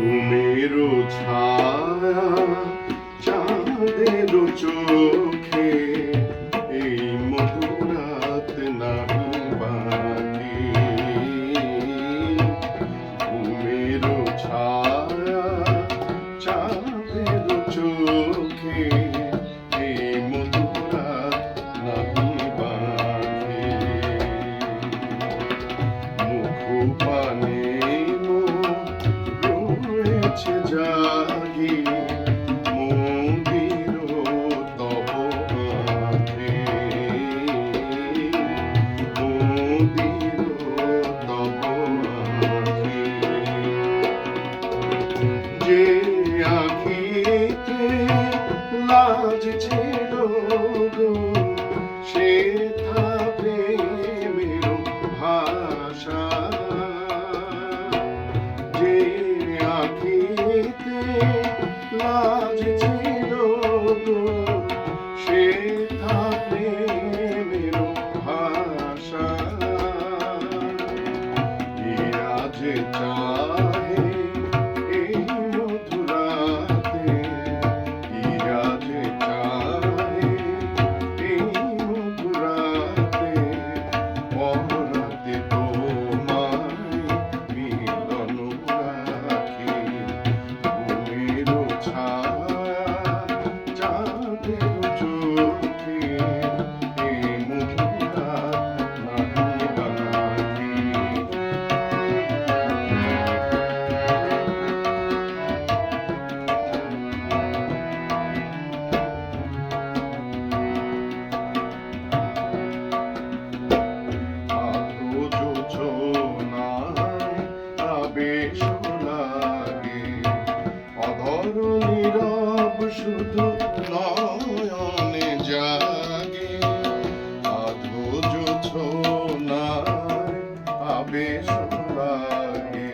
ঘুমের ছায়া চাঁদের চোখে। লাজ ছিল সে থা প্রেমের ভাষা। যে আখিতে লাজ ছিল সে থা প্রেমের ভাষা। যে চাহে আবেশ লাগে অধর নীরব শুধু নয়নে জাগে। আলো যোছনায় আবেশ লাগে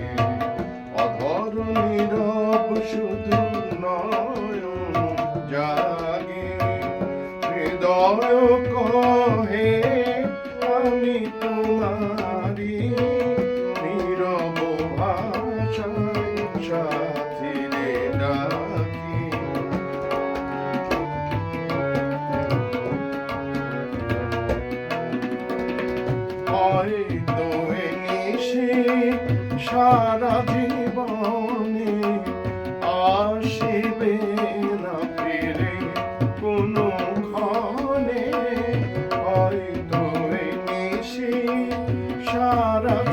অধর নীরব শুধু নয়ন জাগে। হৃদয় সারা জীবনে আসিবে না ফিরে কোনো ক্ষণে হয়তো নিশি সারা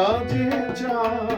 আজ যা